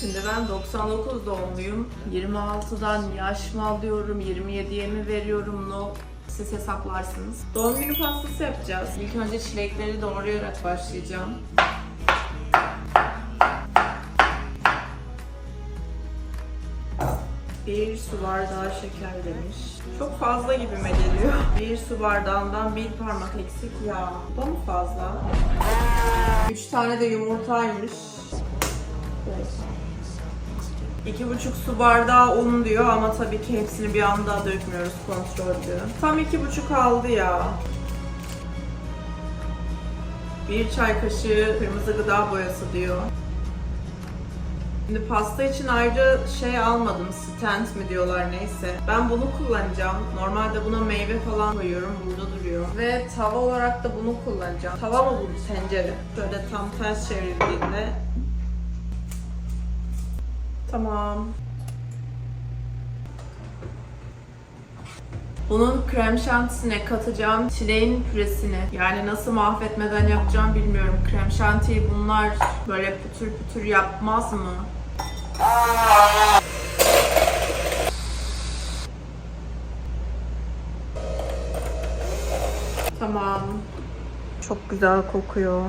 Şimdi ben 99 doğumluyum. 26'dan yaş mı alıyorum, 27'ye mi veriyorum no siz hesaplarsınız. Doğum günü pastası yapacağız. İlk önce çilekleri doğrayarak başlayacağım. Bir su bardağı şeker demiş. Çok fazla gibime geliyor. Bir su bardağından bir parmak eksik yağ. Bu mı fazla? Üç tane de yumurtaymış. Evet. İki buçuk su bardağı un diyor ama tabii ki hepsini bir anda dökmüyoruz kontrollü. Tam iki buçuk aldı ya. Bir çay kaşığı kırmızı gıda boyası diyor. Şimdi pasta için ayrı şey almadım. Stand mi diyorlar neyse. Ben bunu kullanacağım. Normalde buna meyve falan koyuyorum. Burada duruyor. Ve tava olarak da bunu kullanacağım. Tava mı bu tencere? Şöyle tam ters çevrildiğinde. Tamam. Bunun krem şantisine katacağım çileğin püresini. Yani nasıl mahvetmeden yapacağım bilmiyorum. Krem şantiyi bunlar böyle pütür pütür yapmaz mı? Tamam. Çok güzel kokuyor.